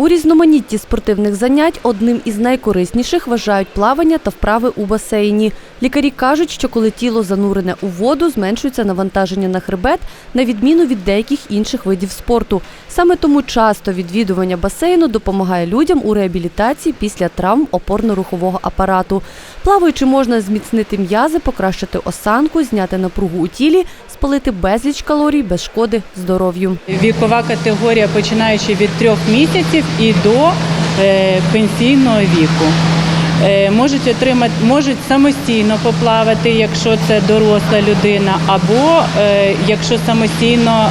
У різноманітті спортивних занять одним із найкорисніших вважають плавання та вправи у басейні. Лікарі кажуть, що коли тіло занурене у воду, зменшується навантаження на хребет, на відміну від деяких інших видів спорту. Саме тому часто відвідування басейну допомагає людям у реабілітації після травм опорно-рухового апарату. Плаваючи, можна зміцнити м'язи, покращити осанку, зняти напругу у тілі, спалити безліч калорій без шкоди здоров'ю. Вікова категорія починаючи від трьох місяців і до е, пенсійного віку. Е, Можуть отримати, можуть самостійно поплавати, якщо це доросла людина, або е, якщо самостійно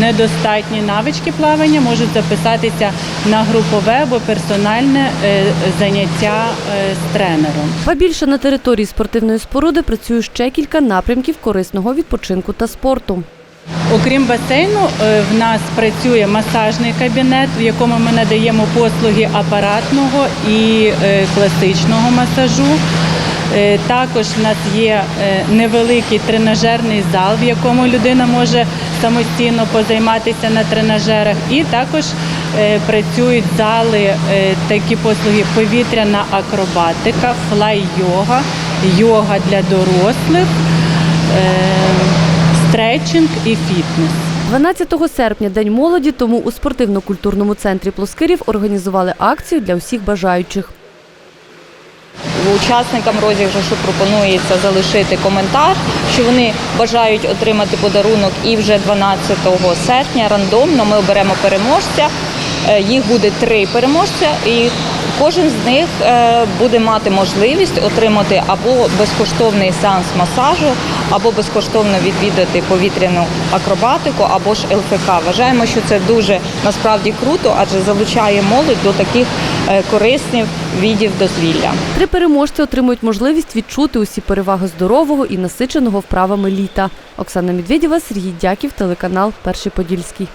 недостатні навички плавання, можуть записатися на групове або персональне заняття з тренером. Ба більше на території спортивної споруди працює ще кілька напрямків корисного відпочинку та спорту. Окрім басейну, е, в нас працює масажний кабінет, в якому ми надаємо послуги апаратного і е, класичного масажу. Е, Також в нас є невеликий тренажерний зал, в якому людина може самостійно позайматися на тренажерах. І також працюють зали, такі послуги повітряна акробатика, флай-йога, йога для дорослих. Стретчинг і фітнес. 12 серпня День молоді, тому у спортивно-культурному центрі Плоскирів організували акцію для усіх бажаючих. Учасникам розіграшу пропонується залишити коментар, що вони бажають отримати подарунок і вже 12 серпня рандомно ми оберемо переможця. Е, Їх буде три переможця, і кожен з них е, буде мати можливість отримати або безкоштовний сеанс масажу, або безкоштовно відвідати повітряну акробатику, або ж ЛФК. Вважаємо, що це дуже насправді круто, адже залучає молодь до таких е, корисних видів дозвілля. Три переможці отримують можливість відчути усі переваги здорового і насиченого вправами літа. Оксана Медведєва, Сергій Дяків, телеканал Перший Подільський.